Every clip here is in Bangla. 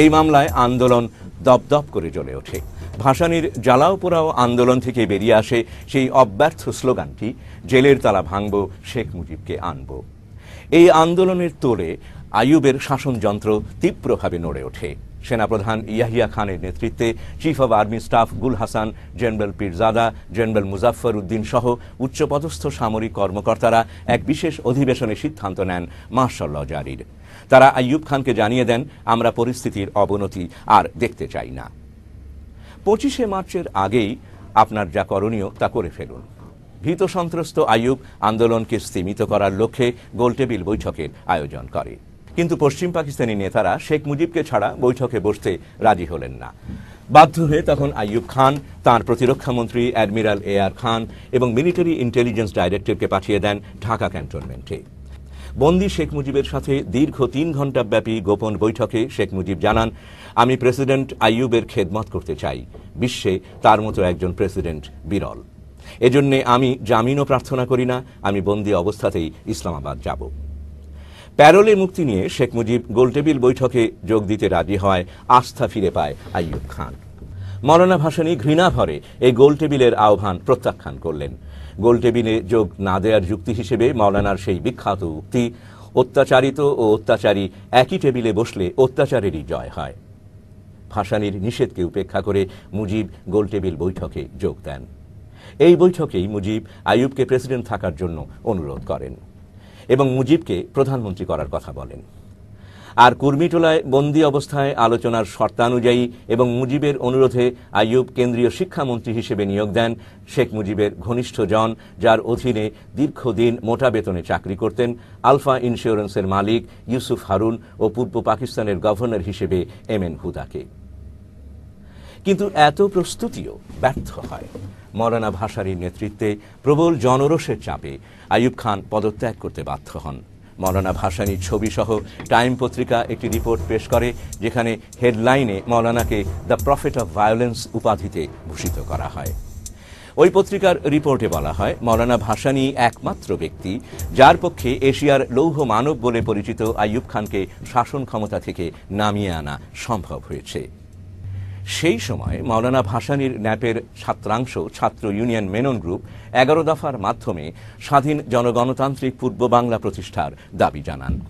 এই মামলায় আন্দোলন দপদপ করে জ্বলে ওঠে। ভাসানির জ্বালাও পোড়াও আন্দোলন থেকে বেরিয়ে আসে সেই অব্যর্থ স্লোগানটি, জেলের তালা ভাঙব, শেখ মুজিবকে আনব। এই আন্দোলনের তোড়ে আইয়ুবের শাসনযন্ত্র তীব্রভাবে নড়ে ওঠে। সেনাপ্রধান ইয়াহিয়া খানের নেতৃত্বে chief of army staff Gul Hasan general Pirzada general Muzaffar Uddin সহ উচ্চপদস্থ সামরিক কর্মকর্তারা এক বিশেষ অধিবেশনে সিদ্ধান্ত নেন মার্শাল জারির। তারা আইয়ুব খানকে জানিয়ে দেন, আমরা পরিস্থিতির অবনতি আর দেখতে চাই না। পঁচিশে মার্চের আগেই আপনার যা করণীয় তা করে ফেলুন। ভীত সন্ত্রস্ত আইয়ুব আন্দোলনকে স্তীমিত করার লক্ষ্যে গোলটেবিল বৈঠকের আয়োজন করে। কিন্তু পশ্চিম পাকিস্তানি নেতারা শেখ মুজিবকে ছাড়া বৈঠকে বসতে রাজি হলেন না। বাধ্য হয়ে তখন আইয়ুব খান, তার প্রতিরক্ষামন্ত্রী অ্যাডমিরাল এ আর খান এবং মিলিটারি ইন্টেলিজেন্স ডাইরেক্টরকে পাঠিয়ে দেন ঢাকা ক্যান্টনমেন্টে। বন্দি শেখ মুজিবের সাথে দীর্ঘ তিন ঘণ্টা ব্যাপী গোপন বৈঠকে শেখ মুজিব জানান, আমি প্রেসিডেন্ট আইয়ুবের খেদমত করতে চাই। বিশ্বে তার মতো একজন প্রেসিডেন্ট বিরল। এজন্যে আমি জামিনও প্রার্থনা করি না, আমি বন্দি অবস্থাতেই ইসলামাবাদ যাব। প্যারোলে মুক্তি নিয়ে শেখ মুজিব গোলটেবিল বৈঠকে যোগ দিতে রাজি হয় আস্থা ফিরে পায় আইয়ুব খান। মৌলানা ভাসানী ঘৃণা ভরে এই গোলটেবিলের আহ্বান প্রত্যাখ্যান করলেন। গোলটেবিলে যোগ না দেওয়ার যুক্তি হিসেবে মৌলানার সেই বিখ্যাত উক্তি, অত্যাচারিত ও অত্যাচারী একই টেবিলে বসলে অত্যাচারেরই জয় হয়। ভাসানীর নিষেধকে উপেক্ষা করে মুজিব গোলটেবিল বৈঠকে যোগ দেন। এই বৈঠকেই মুজিব আইয়ুবকে প্রেসিডেন্ট থাকার জন্য অনুরোধ করেন এবং মুজিবকে প্রধানমন্ত্রী করার কথা বলেন। আর কুর্মিটোলায় বন্দি অবস্থায় আলোচনার শর্তানুযায়ী এবং মুজিবের অনুরোধে আইয়ুব কেন্দ্রীয় শিক্ষামন্ত্রী হিসেবে নিয়োগ দেন শেখ মুজিবের ঘনিষ্ঠ জন, যার অধীনে দীর্ঘদিন মোটা বেতনে চাকরি করতেন। আলফা ইন্স্যুরেন্সের মালিক ইউসুফ হারুন ও পূর্ব পাকিস্তানের গভর্নর হিসেবে এম এন হুদাকে। কিন্তু এত প্রস্তুতিও ব্যর্থ হয়। মরানা ভাসারির নেতৃত্বে প্রবল জনরোষের চাপে আইয়ুব খান পদত্যাগ করতে বাধ্য হন। মৌলানা ভাসানির ছবিসহ টাইম পত্রিকা একটি রিপোর্ট পেশ করে, যেখানে হেডলাইনে মৌলানাকে দ্য প্রফেট অফ ভায়োলেন্স উপাধিতে ভূষিত করা হয়। ওই পত্রিকার রিপোর্টে বলা হয়, মৌলানা ভাসানী একমাত্র ব্যক্তি যার পক্ষে এশিয়ার লৌহ মানব বলে পরিচিত আইয়ুব খানকে শাসন ক্ষমতা থেকে নামিয়ে আনা সম্ভব হয়েছে। সেই সময় মাওলানা ভাসানীর ন্যাপের ছাত্রাংশ ছাত্র ইউনিয়ন মেনন গ্রুপ এগারো দফার মাধ্যমে স্বাধীন জনগণতান্ত্রিক পূর্ব বাংলা প্রতিষ্ঠার দাবি জানান।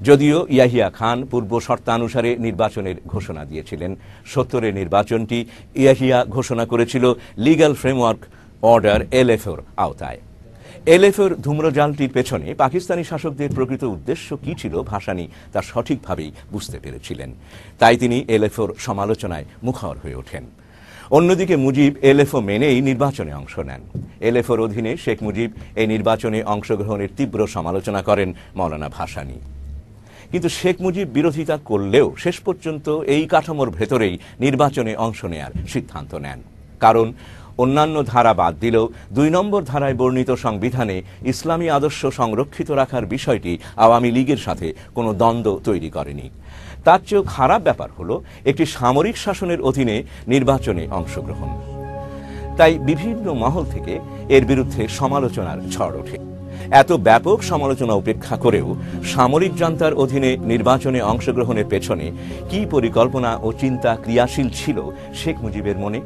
যদিও ইয়াহিয়া খান পূর্ব শর্তানুসারে নির্বাচনের ঘোষণা দিয়েছিলেন। সত্তরের নির্বাচনটি ইয়াহিয়া ঘোষণা করেছিল লিগ্যাল ফ্রেমওয়ার্ক অর্ডার এলএফওর আওতায়। এলএফের ধূম্রজালটির পেছনে পাকিস্তানি শাসকদের প্রকৃত উদ্দেশ্য কি ছিল ভাসানী তা সঠিকভাবেই বুঝতে পেরেছিলেন। তাই তিনি এলএফওর সমালোচনায় মুখর হয়ে ওঠেন। অন্যদিকে মুজিব এলএফও মেনেই নির্বাচনে অংশ নেন। এলএফওর অধীনে শেখ মুজিব এই নির্বাচনে অংশগ্রহণের তীব্র সমালোচনা করেন মৌলানা ভাসানী। কিন্তু শেখ মুজিব বিরোধিতা করলেও শেষ পর্যন্ত এই কাঠামোর ভেতরেই নির্বাচনে অংশ নেয়ার সিদ্ধান্ত নেন। কারণ অন্যান্য ধারা বাদ দিলেও দুই নম্বর ধারায় বর্ণিত সংবিধানে ইসলামী আদর্শ সংরক্ষিত রাখার বিষয়টি আওয়ামী লীগের সাথে কোনো দ্বন্দ্ব তৈরি করেনি। তার চেয়েও খারাপ ব্যাপার হলো, একটি সামরিক শাসনের অধীনে নির্বাচনে অংশগ্রহণ। তাই বিভিন্ন মহল থেকে এর বিরুদ্ধে সমালোচনার ঝড় ওঠে। এত ব্যাপক সমালোচনা উপেক্ষা করেও সামরিক জান্তার অধীনে নির্বাচনে অংশগ্রহণের পেছনে কি পরিকল্পনা ও চিন্তা ক্রিয়াশীল ছিল শেখ মুজিবের মনে?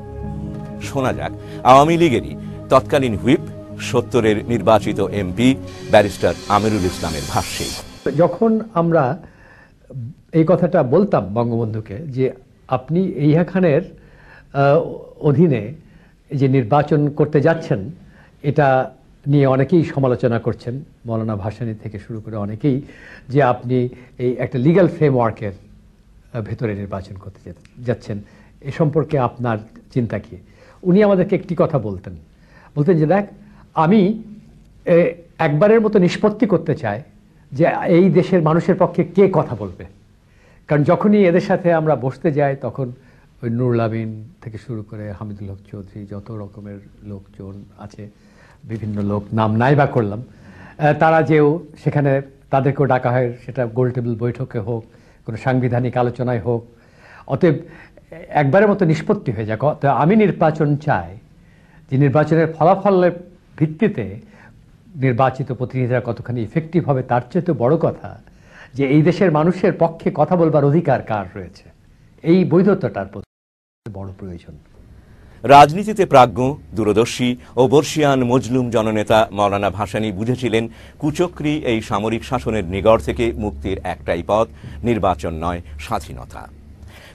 শোনা যাক। আওয়ামী লীগেরই তৎকালীন হুইপ, সত্তরের নির্বাচিত এমপি, ব্যারিস্টার আমিরুল ইসলামের ভাষ্যে। যখন আমরা এই কথাটা বলতাম বঙ্গবন্ধুকে যে আপনি ইহা অধীনে যে নির্বাচন করতে যাচ্ছেন, এটা নিয়ে অনেকেই সমালোচনা করছেন, মৌলানা ভাসানী থেকে শুরু করে অনেকেই, যে আপনি এই একটা লিগ্যাল ফ্রেমওয়ার্কের ভেতরে নির্বাচন করতে যাচ্ছেন। এ সম্পর্কে আপনার চিন্তা কি? উনি আমাদেরকে একটি কথা বলতেন। বলতেন যে, দেখ, আমি একবারের মতো নিষ্পত্তি করতে চাই যে, এই দেশের মানুষের পক্ষে কে কথা বলবে? কারণ যখনই এদের সাথে আমরা বসতে যাই, তখন ওই নুরুল আমিন থেকে শুরু করে হামিদুল হক চৌধুরী, যত রকমের লোকজন আছে, বিভিন্ন লোক, নাম নাই বা করলাম তারা যেও সেখানে তাদেরকেও ডাকা হয়, সেটা গোল টেবিল বৈঠকে হোক, কোনো সাংবিধানিক আলোচনায় হোক। অতএব একবারের মতো নিষ্পত্তি হয়ে যাক। তো আমি নির্বাচন চাই। যে নির্বাচনের ফলাফলের ভিত্তিতে নির্বাচিত প্রতিনিধিরা কতখানি ইফেক্টিভ হবে, তার চেয়ে তো বড় কথা যে এই দেশের মানুষের পক্ষে কথা বলবার অধিকার কার রয়েছে। এই বৈধতাটার বড় প্রয়োজন। রাজনীতিতে প্রাজ্ঞ, দূরদর্শী ও বর্ষিয়ান মজলুম জননেতা মৌলানা ভাসানী বুঝেছিলেন, কুচক্রি এই সামরিক শাসনের নিগড় থেকে মুক্তির একটাই পথ, নির্বাচন নয়, স্বাধীনতা।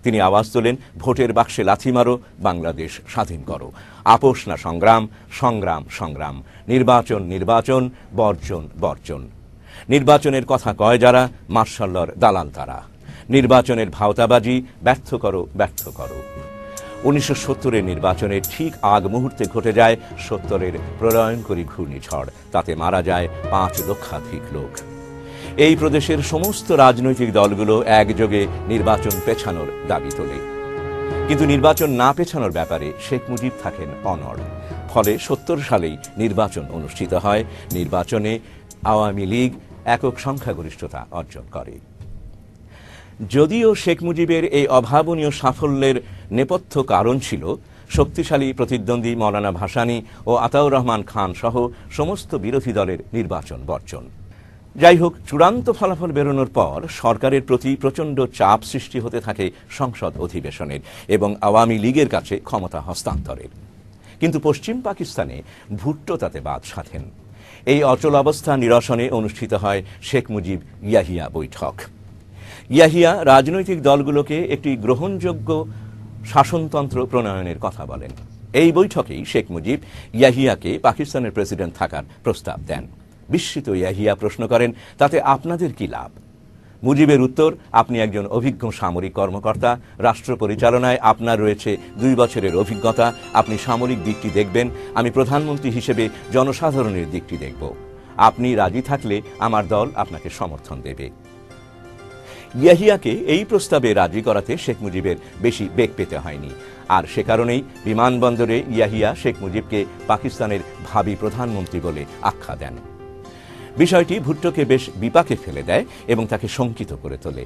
তিনি আওয়াজ তোলেন, ভোটের বাক্সে লাথি মারো, বাংলাদেশ স্বাধীন করো। আপোষ না সংগ্রাম সংগ্রাম সংগ্রাম। নির্বাচন নির্বাচন, বর্জন বর্জন। নির্বাচনের কথা কয় যারা, মার্শাল্লর দালাল তারা। নির্বাচনের ভাওতাবাজি, ব্যর্থ করো ব্যর্থ করো। উনিশশো সত্তরের নির্বাচনের ঠিক আগ মুহূর্তে ঘটে যায় সত্তরের প্রলয়ঙ্করী ঘূর্ণিঝড়। তাতে মারা যায় পাঁচ লক্ষাধিক লোক। এই প্রদেশের সমস্ত রাজনৈতিক দলগুলো একযোগে নির্বাচন পেছানোর দাবি তোলে। কিন্তু নির্বাচন না পেছানোর ব্যাপারে শেখ মুজিব থাকেন অনড়। ফলে সত্তর সালেই নির্বাচন অনুষ্ঠিত হয়। নির্বাচনে আওয়ামী লীগ একক সংখ্যাগরিষ্ঠতা অর্জন করে। যদিও শেখ মুজিবের এই অভাবনীয় সাফল্যের নেপথ্য কারণ ছিল, শক্তিশালী প্রতিদ্বন্দ্বী মৌলানা ভাসানী ও আতাউর রহমান খান সহ সমস্ত বিরোধী দলের নির্বাচন বর্জন। যাই হোক চূড়ান্ত ফলাফল বেরোনোর পর সরকারের প্রতি প্রচণ্ড চাপ সৃষ্টি হতে থাকে সংসদ অধিবেশনের এবং আওয়ামী লীগের কাছে ক্ষমতা হস্তান্তরের। কিন্তু পশ্চিম পাকিস্তানে ভুট্টো তাতে বাদ সাধেন। এই অচল অবস্থা নিরসনে অনুষ্ঠিত হয় শেখ মুজিব ইয়াহিয়া বৈঠক। ইয়াহিয়া রাজনৈতিক দলগুলোকে একটি গ্রহণযোগ্য শাসনতন্ত্র প্রণয়নের কথা বলেন। এই বৈঠকেই শেখ মুজিব ইয়াহিয়াকে পাকিস্তানের প্রেসিডেন্ট থাকার প্রস্তাব দেন। বিস্মিত ইয়াহিয়া প্রশ্ন করেন, তাতে আপনাদের কি লাভ? মুজিবের উত্তর, আপনি একজন অভিজ্ঞ সামরিক কর্মকর্তা। রাষ্ট্র পরিচালনায় আপনার রয়েছে দুই বছরের অভিজ্ঞতা। আপনি সামরিক দিকটি দেখবেন। আমি প্রধানমন্ত্রী হিসেবে জনসাধারণের দিকটি দেখব। আপনি রাজি থাকলে আমার দল আপনাকে সমর্থন দেবে। ইয়াহিয়াকে এই প্রস্তাবে রাজি করাতে শেখ মুজিবের বেশি বেগ পেতে হয়নি। আর সে কারণেই বিমানবন্দরে ইয়াহিয়া শেখ মুজিবকে পাকিস্তানের ভাবি প্রধানমন্ত্রী বলে আখ্যা দেন। বিষয়টি ভুট্টোকে বেশ বিপাকে ফেলে দেয় এবং তাকে শঙ্কিত করে তোলে।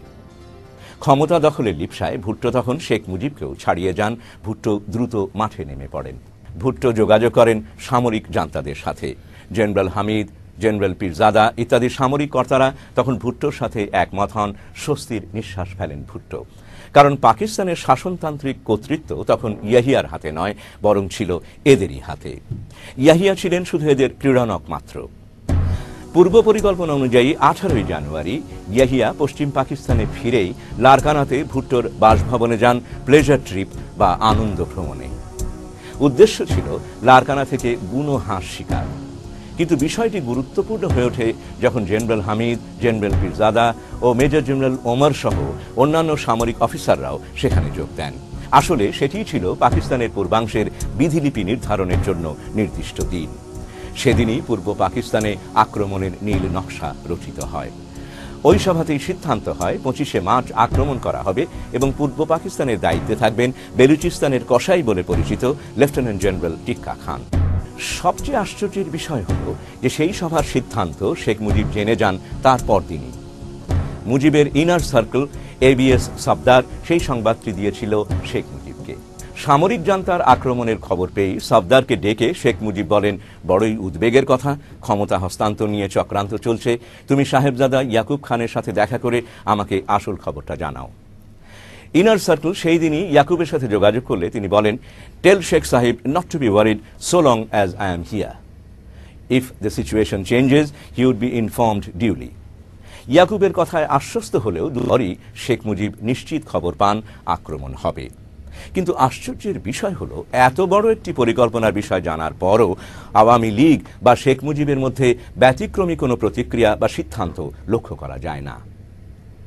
ক্ষমতা দখলের লিপসায় ভুট্টো তখন শেখ মুজিবকেও ছাড়িয়ে যান। ভুট্টো দ্রুত মাঠে নেমে পড়েন। ভুট্টো যোগাযোগ করেন সামরিক জান্তাদের সাথে। জেনারেল হামিদ, জেনারেল পীরজাদা ইত্যাদি সামরিক কর্তারা তখন ভুট্টোর সাথে একমত হন। স্বস্তির নিঃশ্বাস ফেলেন ভুট্টো। কারণ পাকিস্তানের শাসনতান্ত্রিক কর্তৃত্ব তখন ইয়াহিয়ার হাতে নয়, বরং ছিল এদেরই হাতে। ইয়াহিয়া ছিলেন শুধু এদের ক্রীড়নক মাত্র পূর্ব পরিকল্পনা অনুযায়ী আঠারোই জানুয়ারি ইয়াহিয়া পশ্চিম পাকিস্তানে ফিরেই লারকানাতে ভুট্টোর বাসভবনে যান প্লেজার ট্রিপ বা আনন্দ ভ্রমণে। উদ্দেশ্য ছিল লারকানা থেকে গুণ হাঁস শিকার। কিন্তু বিষয়টি গুরুত্বপূর্ণ হয়ে ওঠে যখন জেনারেল হামিদ, জেনারেল পীরজাদা ও মেজর জেনারেল ওমর সহ অন্যান্য সামরিক অফিসাররাও সেখানে যোগ দেন। আসলে সেটিই ছিল পাকিস্তানের পূর্বাংশের বিধিলিপি নির্ধারণের জন্য নির্দিষ্ট দিন। সেদিনই পূর্ব পাকিস্তানে আক্রমণের নীল নকশা রচিত হয়। ওই সভাতেই সিদ্ধান্ত হয়, পঁচিশে মার্চ আক্রমণ করা হবে এবং পূর্ব পাকিস্তানের দায়িত্বে থাকবেন বেলুচিস্তানের কসাই বলে পরিচিত লেফটেন্যান্ট জেনারেল টিক্কা খান। সবচেয়ে আশ্চর্যের বিষয় হল যে সেই সভার সিদ্ধান্ত শেখ মুজিব জেনে যান তারপর পরদিনই। মুজিবের ইনার সার্কেল এবিএস সবদার সেই সংবাদটি দিয়েছিল শেখ সামরিক জান্তার আক্রমণের খবর পেয়ে সবদারকে ডেকে শেখ মুজিব বলেন, বড়ই উদ্বেগের কথা। ক্ষমতা হস্তান্তর নিয়ে চক্রান্ত চলছে। তুমি সাহেবজাদা ইয়াকুব খানের সাথে দেখা করে আমাকে আসল খবরটা জানাও। ইনার সার্কেল সেই দিনই ইয়াকুবের সাথে যোগাযোগ করলে তিনি বলেন টেল শেখ সাহেব not to be worried so long as I am here if the situation changes he would be informed duly ইয়াকুবের কথায় আশ্বস্ত হলেও দুবারই শেখ মুজিব নিশ্চিত খবর পান, আক্রমণ হবে। কিন্তু আশ্চর্যের বিষয় হলো, এত বড় একটি পরিকল্পনার বিষয় জানার পরও আওয়ামী লীগ বা শেখ মুজিবের মধ্যে ব্যতিক্রমী কোনো প্রতিক্রিয়া বা সিদ্ধান্ত লক্ষ্য করা যায় না।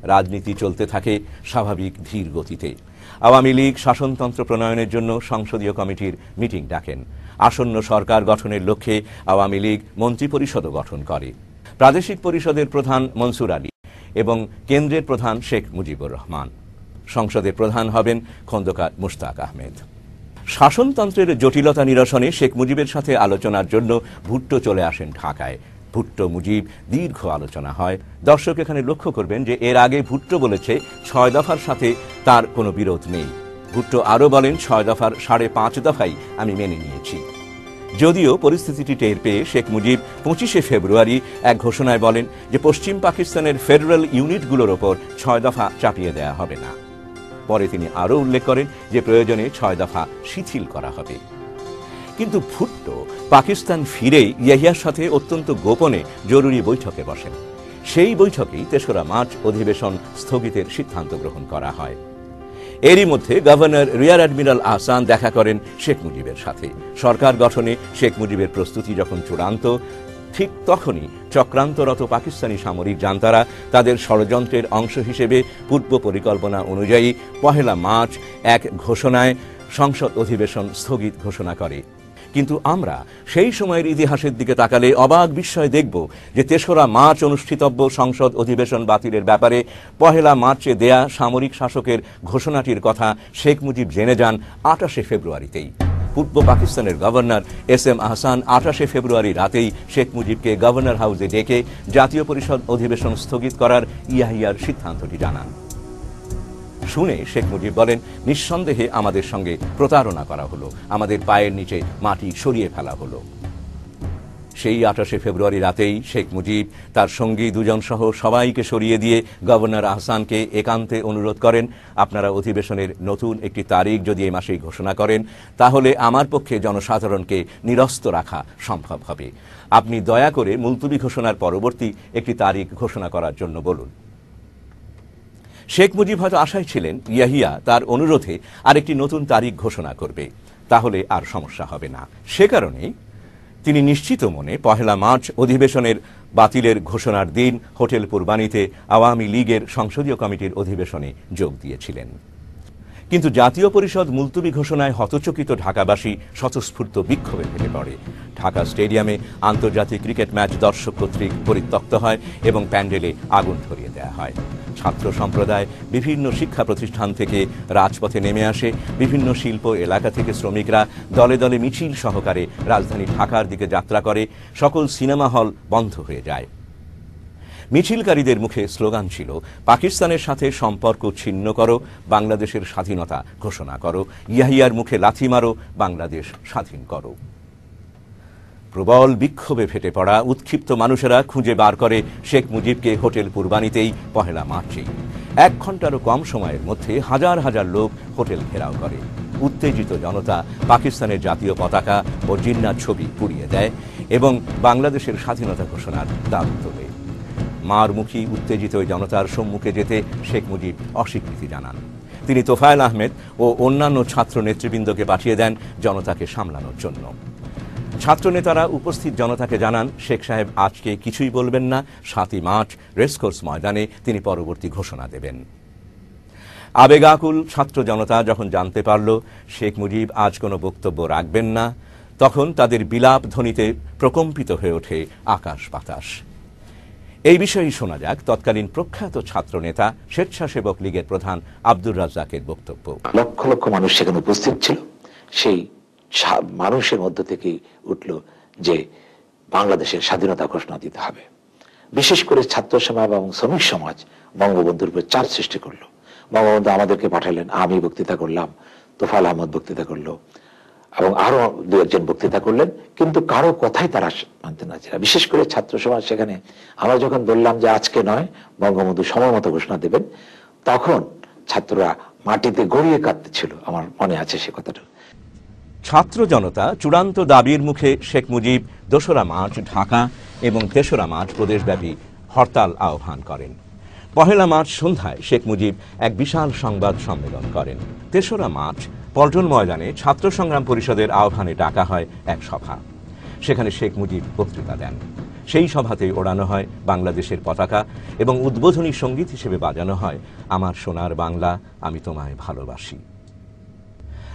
রাজনীতি চলতে থাকে স্বাভাবিক ধীর গতিতে। আওয়ামী লীগ শাসনতন্ত্র প্রণয়নের জন্য সংসদীয় কমিটির মিটিং ডাকেন। আসন্ন সরকার গঠনের লক্ষ্যে আওয়ামী লীগ মন্ত্রিপরিষদও গঠন করে। প্রাদেশিক পরিষদের প্রধান মনসুর আলী এবং কেন্দ্রের প্রধান শেখ মুজিবুর রহমান। সংসদের প্রধান হবেন খন্দকার মুশতাক আহমেদ। শাসনতন্ত্রের জটিলতা নিরসনে শেখ মুজিবের সাথে আলোচনার জন্য ভুট্টো চলে আসেন ঢাকায়। ভুট্টো মুজিব দীর্ঘ আলোচনা হয়। দর্শক এখানে লক্ষ্য করবেন যে এর আগে ভুট্টো বলেছে ছয় দফার সাথে তার কোনো বিরোধ নেই। ভুট্টো আরও বলেন, ছয় দফার সাড়ে পাঁচ দফাই আমি মেনে নিয়েছি। যদিও পরিস্থিতিটি টের পেয়ে শেখ মুজিব পঁচিশে ফেব্রুয়ারি এক ঘোষণায় বলেন যে পশ্চিম পাকিস্তানের ফেডারেল ইউনিটগুলোর ওপর ছয় দফা চাপিয়ে দেয়া হবে না। পরে তিনি আরও উল্লেখ করেন যে প্রয়োজনে ছয় দফা শিথিল করা হবে। কিন্তু ভুট্টো পাকিস্তান ফিরেই ইয়াহিয়ার সাথে অত্যন্ত গোপনে জরুরি বৈঠকে বসেন। সেই বৈঠকেই তেসরা মার্চ অধিবেশন স্থগিতের সিদ্ধান্ত গ্রহণ করা হয়। এরই মধ্যে গভর্নর রিয়ার অ্যাডমিরাল আহসান দেখা করেন শেখ মুজিবের সাথে। সরকার গঠনে শেখ মুজিবের প্রস্তুতি যখন চূড়ান্ত ঠিক তখনই চক্রান্তরত পাকিস্তানি সামরিক জান্তারা তাদের ষড়যন্ত্রের অংশ হিসেবে পূর্ব পরিকল্পনা অনুযায়ী পহেলা মার্চ এক ঘোষণায় সংসদ অধিবেশন স্থগিত ঘোষণা করে। কিন্তু আমরা সেই সময়ের ইতিহাসের দিকে তাকালে অবাক বিস্ময় দেখব যে তেসরা মার্চ অনুষ্ঠিতব্য সংসদ অধিবেশন বাতিলের ব্যাপারে পহেলা মার্চে দেয়া সামরিক শাসকের ঘোষণাটির কথা শেখ মুজিব জেনে যান আটাশে ফেব্রুয়ারিতেই। পূর্ব পাকিস্তানের গভর্নর এস এম আহসান আঠাশে ফেব্রুয়ারি রাতেই শেখ মুজিবকে গভর্নর হাউসে ডেকে জাতীয় পরিষদ অধিবেশন স্থগিত করার ইয়াহিয়ার সিদ্ধান্তটি জানান। শুনে শেখ মুজিব বলেন, নিঃসন্দেহে আমাদের সঙ্গে প্রতারণা করা হলো। আমাদের পায়ের নিচে মাটি সরিয়ে ফেলা হলো। সেই আঠাশে ফেব্রুয়ারি রাতেই শেখ মুজিব, তার সঙ্গী দুজন সহ সবাইকে সরিয়ে দিয়ে গভর্নর আহসানকে একান্তে অনুরোধ করেন। আপনারা অধিবেশনের নতুন একটি তারিখ যদি এই মাসেই ঘোষণা করেন, তাহলে আমার পক্ষে জনসাধারণকে নিরস্ত রাখা সম্ভব হবে। আপনি দয়া করে মুলতুবি ঘোষণার পরবর্তী একটি তারিখ ঘোষণা করার জন্য বলুন। শেখ মুজিব হয়তো আশায় ছিলেন ইয়াহিয়া তার অনুরোধে আরেকটি নতুন তারিখ ঘোষণা করবে। তাহলে আর সমস্যা হবে না। সে কারণেই তিনি নিশ্চিত মনে পহেলা মার্চ অধিবেশনের বাতিলের ঘোষণার দিন হোটেল পূর্বাণীতে আওয়ামী লীগের সংসদীয় কমিটির অধিবেশনে যোগ দিয়েছিলেন। কিন্তু জাতীয় পরিষদ মুলতুবি ঘোষণায় হতচকিত ঢাকাবাসী স্বতঃস্ফূর্ত বিক্ষোভে ফেটে পড়ে। ঢাকা স্টেডিয়ামে আন্তর্জাতিক ক্রিকেট ম্যাচ দর্শক কর্তৃক পরিত্যক্ত হয় এবং প্যান্ডেলে আগুন ধরিয়ে দেওয়া হয়। ছাত্র সম্প্রদায় বিভিন্ন শিক্ষা প্রতিষ্ঠান থেকে রাজপথে নেমে আসে। বিভিন্ন শিল্প এলাকা থেকে শ্রমিকরা দলে দলে মিছিল সহকারে রাজধানী ঢাকার দিকে যাত্রা করে। সকল সিনেমা হল বন্ধ হয়ে যায়। মিছিলকারীদের মুখে স্লোগান ছিল, পাকিস্তানের সাথে সম্পর্ক ছিন্ন করো, বাংলাদেশের স্বাধীনতা ঘোষণা করো, ইয়াহিয়ার মুখে লাথি মারো, বাংলাদেশ স্বাধীন করো। প্রবল বিক্ষোভে ফেটে পড়া উৎক্ষিপ্ত মানুষেরা খুঁজে বার করে শেখ মুজিবকে হোটেল পূর্বানীতেই পহেলা মার্চেই। এক ঘন্টারও কম সময়ের মধ্যে হাজার হাজার লোক হোটেল ঘেরাও করে। উত্তেজিত জনতা পাকিস্তানের জাতীয় পতাকা ও জিন্নার ছবি পুড়িয়ে দেয় এবং বাংলাদেশের স্বাধীনতা ঘোষণার দাবি তোলে। মারমুখী, উত্তেজিত জনতার সম্মুখে যেতে শেখ মুজিব অস্বীকৃতি জানান। তিনি তোফায়েল আহমেদ ও অন্যান্য ছাত্র নেতৃবৃন্দকে পাঠিয়ে দেন জনতাকে সামলানোর জন্য। ছাত্রনেতারা উপস্থিত জনতাকে জানান, শেখ সাহেব আজকে কিছুই বলবেন না, সাতই মার্চ রেসকোর্স ময়দানে তিনি পরবর্তী ঘোষণা দেবেন। আবেগাকুল ছাত্র জনতা যখন জানতে পারল শেখ মুজিব আজ কোনো বক্তব্য রাখবেন না, তখন তাদের বিলাপ ধ্বনিতে প্রকম্পিত হয়ে ওঠে আকাশ বাতাস। এই বিষয়েই শোনা যাক তৎকালীন প্রখ্যাত ছাত্রনেতা, স্বেচ্ছাসেবক লীগের প্রধান আব্দুর রাজ্জাকের বক্তব্য। লক্ষ লক্ষ মানুষ সেখানে উপস্থিত ছিল। সেই মানুষের মধ্য থেকেই উঠল যে বাংলাদেশের স্বাধীনতা ঘোষণা দিতে হবে। বিশেষ করে ছাত্র সমাজ এবং শ্রমিক সমাজ বঙ্গবন্ধুর উপর চাপ সৃষ্টি করল। বঙ্গবন্ধু আমাদেরকে পাঠালেন, আমি বক্তৃতা করলাম তোফাল আহমদ বক্তৃতা করল। এবং আরও দু একজন বক্তৃতা করলেন, কিন্তু কারও কথাই তারা মানতে না বিশেষ করে ছাত্র সমাজ সেখানে আমরা যখন বললাম যে আজকে নয়, বঙ্গবন্ধু সময় মতো ঘোষণা দেবেন, তখন ছাত্ররা মাটিতে গড়িয়ে কাঁদতেছিল, আমার মনে আছে সে কথাটা। ছাত্র জনতা চূড়ান্ত দাবির মুখে শেখ মুজিব দোসরা মার্চ ঢাকা এবং তেসরা মার্চ প্রদেশব্যাপী হরতাল আহ্বান করেন। পহেলা মার্চ সন্ধ্যায় শেখ মুজিব এক বিশাল সংবাদ সম্মেলন করেন। তেসরা মার্চ পল্টন ময়দানে ছাত্র সংগ্রাম পরিষদের আহ্বানে ডাকা হয় এক সভা। সেখানে শেখ মুজিব বক্তৃতা দেন। সেই সভাতেই ওড়ানো হয় বাংলাদেশের পতাকা এবং উদ্বোধনী সংগীত হিসেবে বাজানো হয়, আমার সোনার বাংলা, আমি তোমায় ভালোবাসি।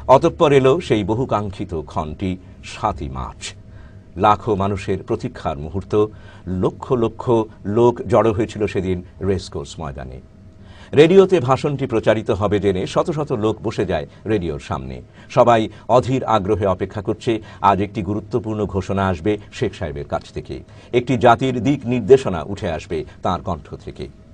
অতঃপর এলো সেই বহুকাঙ্ক্ষিত ক্ষণটি, সাতই মার্চ। লাখো মানুষের প্রতীক্ষার মুহূর্ত, লক্ষ লক্ষ লোক জড়ো হয়েছিল সেদিন রেসকোর্স ময়দানে। রেডিওতে ভাষণটি প্রচারিত হবে জেনে শত শত লোক বসে যায় রেডিওর সামনে। সবাই অধীর আগ্রহে অপেক্ষা করছে, আজ একটি গুরুত্বপূর্ণ ঘোষণা আসবে শেখ সাহেবের কাছ থেকে। একটি জাতির দিক নির্দেশনা উঠে আসবে তার কণ্ঠ থেকে।